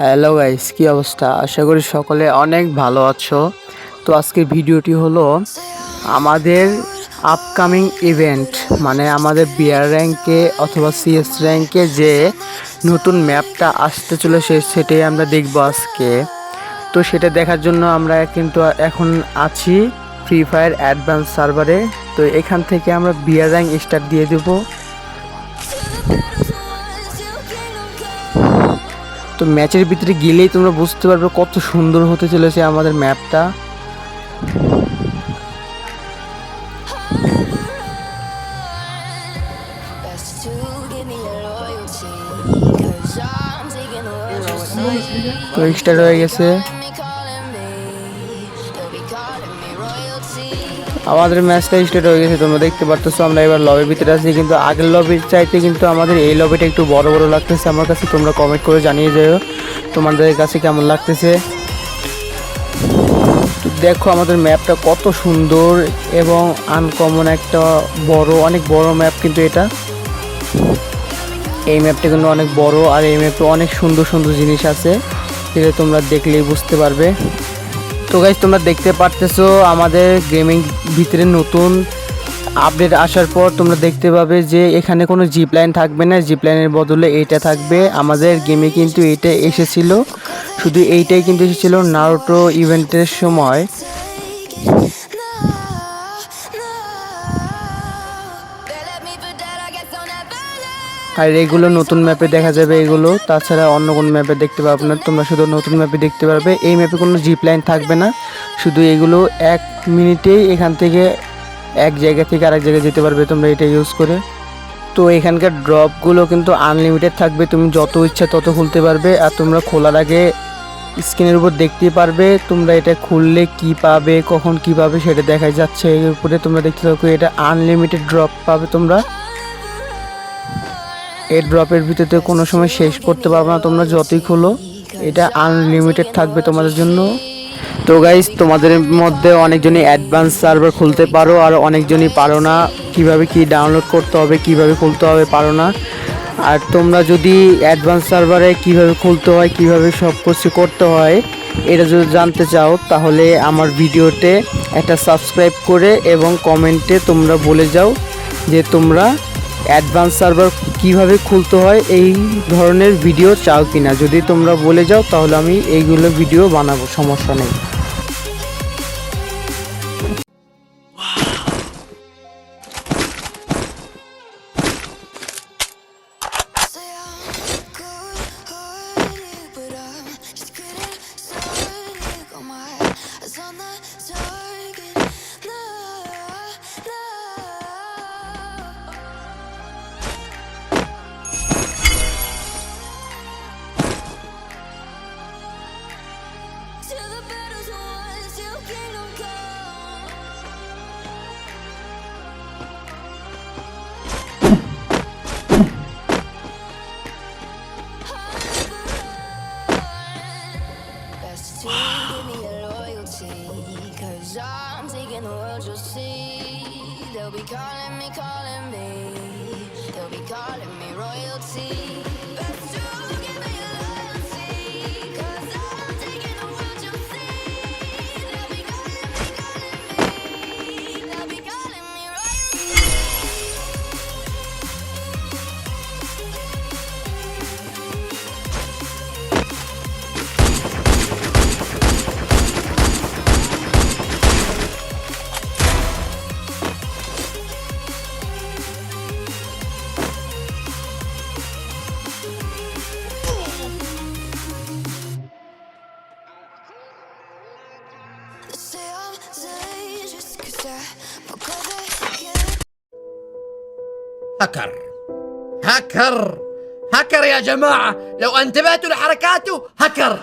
Hello guys কি অবস্থা? আশা করি সকলে অনেক ভালো আছো। তো আজকের ভিডিওটি হলো আমাদের আপকামিং ইভেন্ট মানে আমাদের বিআর র্যাঙ্কে অথবা সিএস র্যাঙ্কে যে নতুন ম্যাপটা আসতে চলেছে, সেটাই আমরা দেখব আজকে। তো সেটা দেখার জন্য আমরা কিন্তু এখন আছি ফ্রি ফায়ার অ্যাডভান্স সার্ভারে তো এখান থেকে আমরা বিআর র্যাঙ্ক স্টার্ট দিয়ে দেবো। তো ম্যাচের ভিতরে গেলেই তোমরা বুঝতে পারবে কত সুন্দর হতে চলেছে আমাদের ম্যাপটা। তো এক্সটার্ট হয়ে গেছে। আমাদের ম্যাচটা স্টার্ট হয়ে গেছে, তোমরা দেখতে পারতেছো, আমরা এবার লবির ভিতরে আছি, কিন্তু আগের লবির চাইতে কিন্তু আমাদের এই লবিটা একটু বড় বড় লাগতেছে। আমার কাছে তোমরা কমেন্ট করে জানিয়ে যাও, তোমাদের কাছে কেমন লাগতেছে? দেখো আমাদের ম্যাপটা কত সুন্দর এবং আনকমন একটা বড়, অনেক বড় ম্যাপ কিন্তু এটা। এই ম্যাপটা কিন্তু অনেক বড়, আর এই ম্যাপে অনেক সুন্দর সুন্দর জিনিস আছে, যেটা তোমরা দেখলেই বুঝতে পারবে। তো গাইজ তোমরা দেখতে পারতেছো, আমাদের গেমিং ভিতরে নতুন আপডেট আসার পর তোমরা দেখতে পাবে যে এখানে কোনো জিপ লাইন থাকবে না। জিপ লাইনের বদলে এইটা থাকবে। আমাদের গেমে কিন্তু এইটা এসেছিল। শুধু এইটাই কিন্তু এসেছিল নারোটো ইভেন্টের সময়। আর এগুলো নতুন ম্যাপে দেখা যাবে এগুলো। তাছাড়া অন্য কোনো ম্যাপে দেখতে পাবে না। তোমরা শুধু নতুন ম্যাপে দেখতে পারবে। এই ম্যাপে কোনো জিপ লাইন থাকবে না। শুধু এগুলো এক মিনিটেই এখান থেকে এক জায়গা থেকে আরেক জায়গায় যেতে পারবে তোমরা এটা ইউজ করে। তো এখানকার ড্রপগুলো কিন্তু আনলিমিটেড থাকবে। তুমি যত ইচ্ছা তত খুলতে পারবে। আর তোমরা খোলার আগে স্ক্রিনের উপর দেখতে পারবে। তোমরা এটা খুললে কি পাবে, কখন কি পাবে সেটা দেখা যাচ্ছে। এর উপরে তোমরা দেখতে থাকো, এটা আনলিমিটেড ড্রপ পাবে তোমরা। এই ড্রপের ভিতরে কোনো সময় শেষ করতে পারবে না, তোমরা যতই খোলো। এটা আনলিমিটেড থাকবে তোমাদের জন্য। তো গাইজ তোমাদের মধ্যে অনেকজনই অ্যাডভান্স সার্ভার খুলতে পারো আর অনেকজনই পারো না। কীভাবে কি ডাউনলোড করতে হবে, কীভাবে খুলতে হবে পারো না। আর তোমরা যদি অ্যাডভান্স সার্ভারে কীভাবে খুলতে হয়, কীভাবে সব কিছু করতে হয়, এটা যদি জানতে চাও, তাহলে আমার ভিডিওতে একটা সাবস্ক্রাইব করে এবং কমেন্টে তোমরা বলে যাও যে তোমরা অ্যাডভান্স সার্ভার কীভাবে খুলতে হয় এই ধরনের ভিডিও চাও কিনা? যদি তোমরা বলে যাও, তাহলে আমি এইগুলো ভিডিও বানাবো, সমস্যা নেই। Give me your loyalty. Cause I'm taking the world, you'll see. They'll be calling me, calling me. They'll be calling me royalty. هكر هكر هكر يا جماعة. لو أنتبهتوا لحركاته هكر